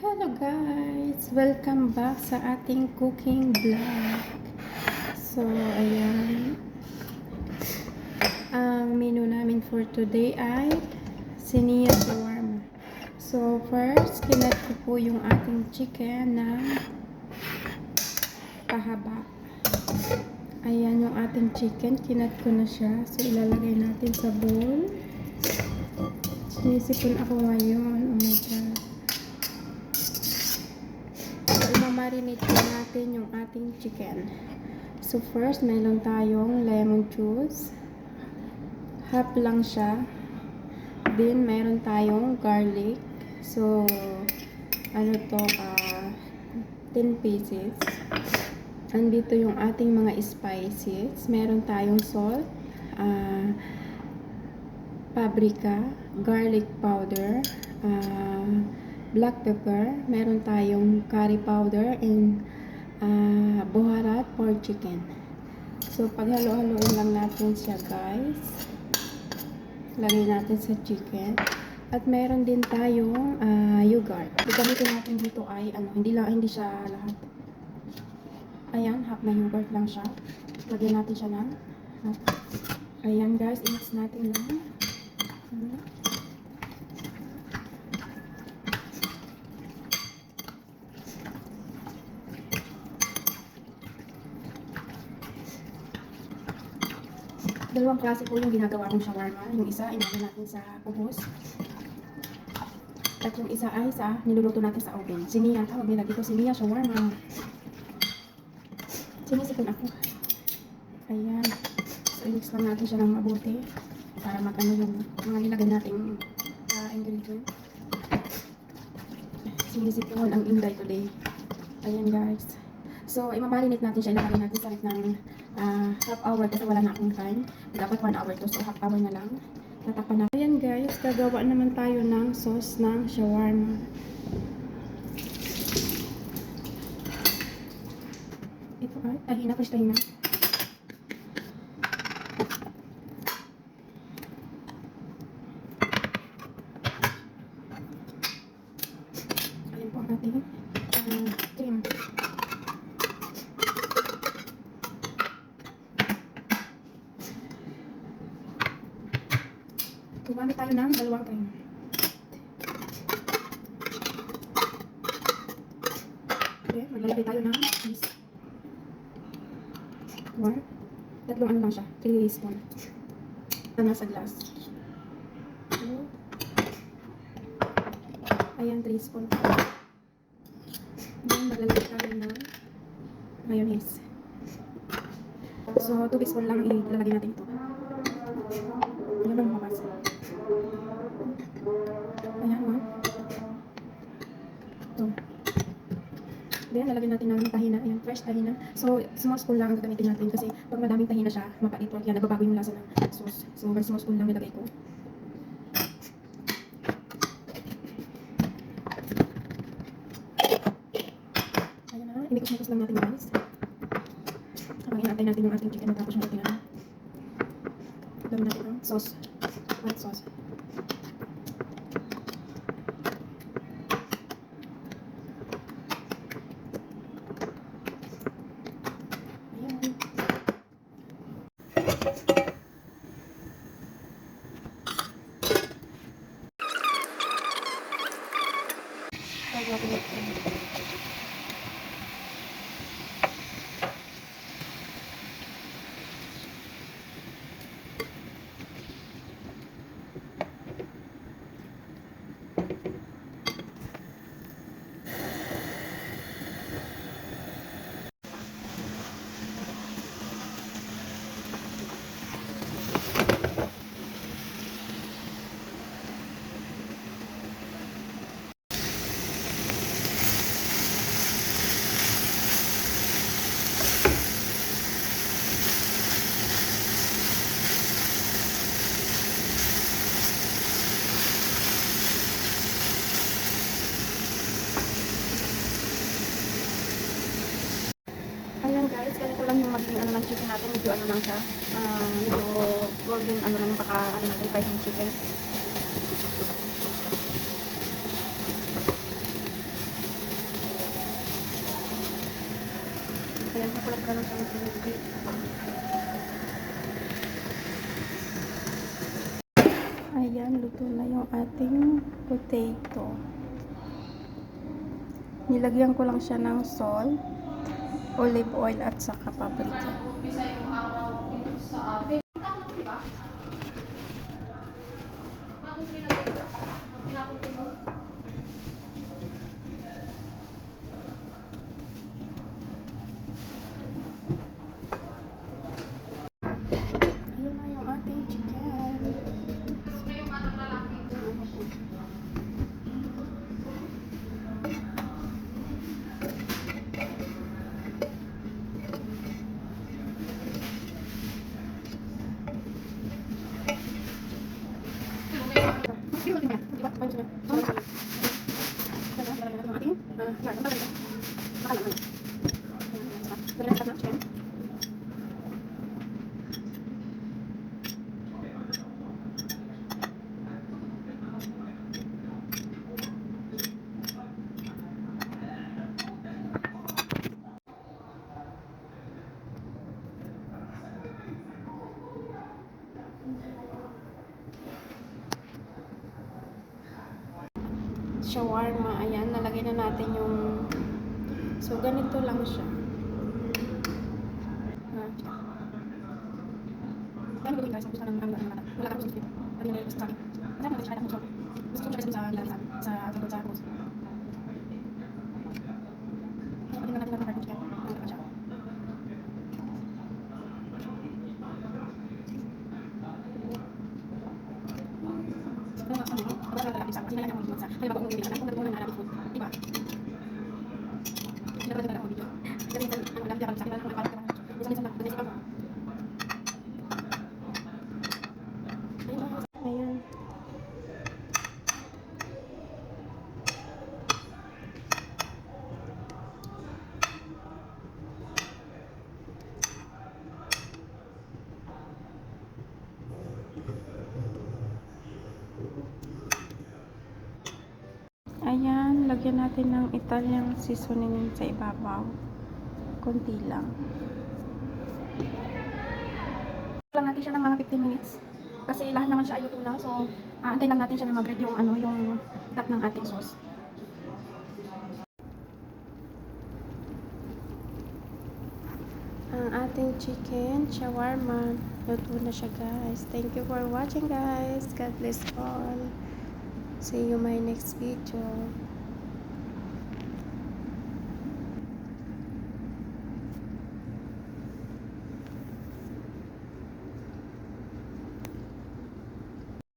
Hello guys! Welcome back sa ating cooking vlog. So, ayan. Ang menu namin for today ay siniya shawarma. So, first, kinat ko po yung ating chicken na pahaba. Ayan yung ating chicken. Kinat ko na siya. So, ilalagay natin sa bowl. Sinisipon ako ngayon. Oh my God. Imamarinate po natin yung ating chicken. So first, meron tayong lemon juice. Half lang siya. Then, meron tayong garlic. So, ano to, ah 10 pieces. Andito yung ating mga spices. Meron tayong salt, ah paprika, garlic powder, ah, black pepper, meron tayong curry powder, and ah, buharat for chicken. So, paghalo-haloin lang natin siya, guys. Lagay natin sa chicken. At meron din tayong ah, yogurt. Yung gamitin natin dito ay, ano, hindi lang, hindi siya lahat. Ayan, half na yogurt lang siya. Lagyan natin siya ng half. Ayan, guys, i-mix natin lang. Ayan. Dalawang klase po yung ginagawa kong shawarma. Yung isa, inano natin sa ubos. At yung isa ay sa niluluto natin sa oven. Siniya, tawag nila dito, siniya shawarma. Sinisipon ako. Ayan. So, i-mix lang natin siya ng mabuti para magano yung mga nilagay nating uh, ingredient. Sinisipon ang inday today. Ayan guys. So, imamarinate natin siya. Ilagay natin sa ng ah, half hour kasi wala na akong time. Dapat 1 hour to. So, half hour na lang. Tatakpan na. Ayan guys, gagawa naman tayo ng sauce ng shawarma. Ito ay, tahina ko siya tahina. Ayan po ang ating ah, cream. Gumamit tayo ng dalawang cream. Okay, maglalagay tayo ng cheese. One. Tatlong ano lang siya. 3 spoon. Ano sa glass. Ayan, 3 spoon. Then, maglalagay tayo ng mayonnaise. So, 2 teaspoon lang ilalagay natin ito. Then, lalagyan natin ng tahina. Ayan, fresh tahina. So, small spoon lang ang gagamitin natin kasi pag madaming tahina siya, mapait po. Kaya nagbabago yung lasa ng sauce. So, very small spoon lang nilagay ko. Ayan na, imikos-mikos lang natin guys. Habang inaantay natin yung ating chicken matapos yung ating ano. Dami natin ang sauce. White sauce. lang yung maging ano ng chicken natin. Medyo ano lang siya. Uh, golden ano lang baka ano natin fried chicken. Ayan, nakulat ka lang siya ng. Ayan, luto na yung ating potato. Nilagyan ko lang siya ng salt olive oil at saka paprika. Ayun na yung ating chicken. Shawarma. Ayan, nalagay na natin yung... So, ganito lang siya. Ah. Ano gawin guys? Gusto ng ano, ano, ano, wala ka gusto dito. Ano yung gusto sa akin? Kasi ano, siya gusto. Gusto ko siya sa sa sa sa sa post. Ano na natin natin chicken. Ano ba siya? Ano ba ano? Ano ba talaga sa? Sino lang ang sa? Ano ba kung hindi ka? Kung nagmumuna na food, di ba? tumba. Lagyan natin ng Italian seasoning sa ibabaw. Konti lang. lang natin siya ng mga 15 minutes. Kasi lahat naman siya ay luto na. So, aantay lang natin siya na mag-ready yung ano, yung tap ng ating sauce. Ang ating chicken shawarma. Luto na siya guys. Thank you for watching guys. God bless all. See you my next video.